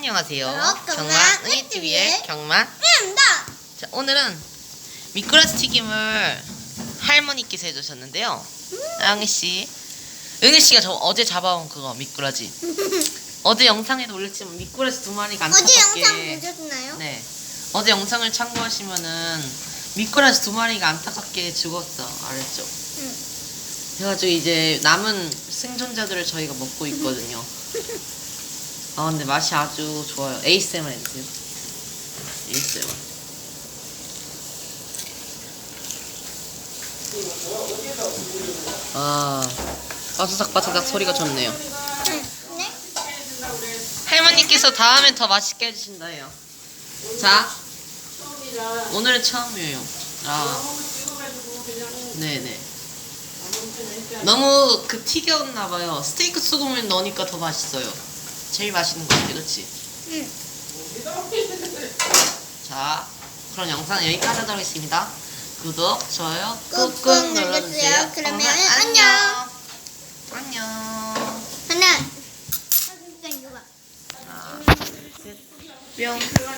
안녕하세요. 경마 경마 의TV의 경마. 입니다. 자, 오늘은 미꾸라지 튀김을 할머니께서 해주셨는데요. 응희 씨, 응희 씨가 저 어제 잡아온 그거 미꾸라지. 어제 영상에도 올렸지만 미꾸라지 두 마리가 어제 안타깝게. 영상 보셨나요? 네. 어제 영상을 참고하시면은 미꾸라지 두 마리가 안타깝게 죽었어. 알았죠? 응. 그래가지고 이제 남은 생존자들을 저희가 먹고 있거든요. 아 근데 맛이 아주 좋아요. ASMR 해주세요. ASMR. 아 바사삭 바사삭 소리가 좋네요. 응. 네? 할머니께서 다음엔 더 맛있게 해주신다 해요. 자, 오늘은 처음이에요. 아, 네네. 너무 그 튀겨왔나봐요. 스테이크 소금을 넣으니까 더 맛있어요. 제일 맛있는 것 같아, 그치? 응. 자, 그럼 영상 여기까지 하도록 하겠습니다. 구독, 좋아요, 꾹꾹 꾹꾹 눌러주세요. 눌러주세요. 그러면 그러면 안녕. 안녕. 하나. 셋, 뿅.